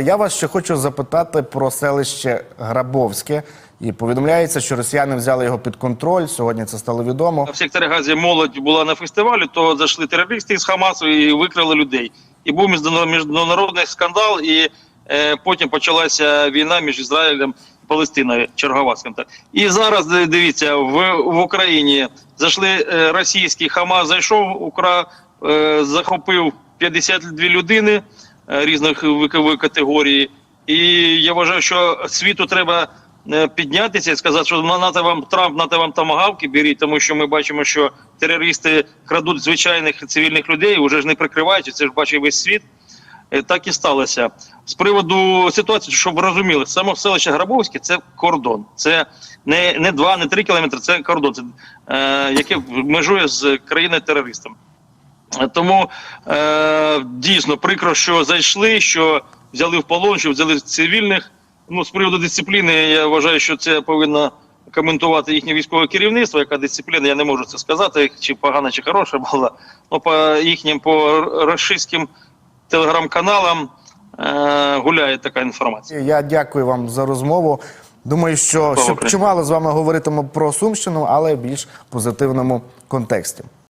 я вас ще хочу запитати про селище Грабовське. І повідомляється, що росіяни взяли його під контроль. Сьогодні це стало відомо. В секторі Газі молодь була на фестивалі, то зайшли терористи з Хамасу і викрали людей. І був міжнародний- скандал, і е, потім почалася війна між Ізраїлем і Палестиною, чергова, так. І зараз дивіться, в, в Україні зайшли е, російський Хамас зайшов, укра, е, захопив 52 людини різних вікової категорії. І я вважаю, що світу треба е, піднятися і сказати, що на нате вам Трамп, нате вам тамагавки беріть, тому що ми бачимо, що терористи крадуть звичайних цивільних людей, вже ж не прикривають, це ж бачить весь світ. Е, Так і сталося. З приводу ситуації, щоб ви розуміли, саме селище Грабовське це кордон. Це не, не 2, не 3 кілометри, це кордон, це, е, яке межує з країною терористом. Тому е, дійсно прикро, що зайшли, що взяли в полон, що взяли цивільних. Ну, з приводу дисципліни, я вважаю, що це повинно коментувати їхнє військове керівництво. Яка дисципліна, я не можу це сказати, чи погана, чи хороша була. Ну, по їхнім по рашистським телеграм-каналам е, гуляє така інформація. Я дякую вам за розмову. Думаю, що Добре. чимало з вами говоритимемо про Сумщину, але в більш позитивному контексті.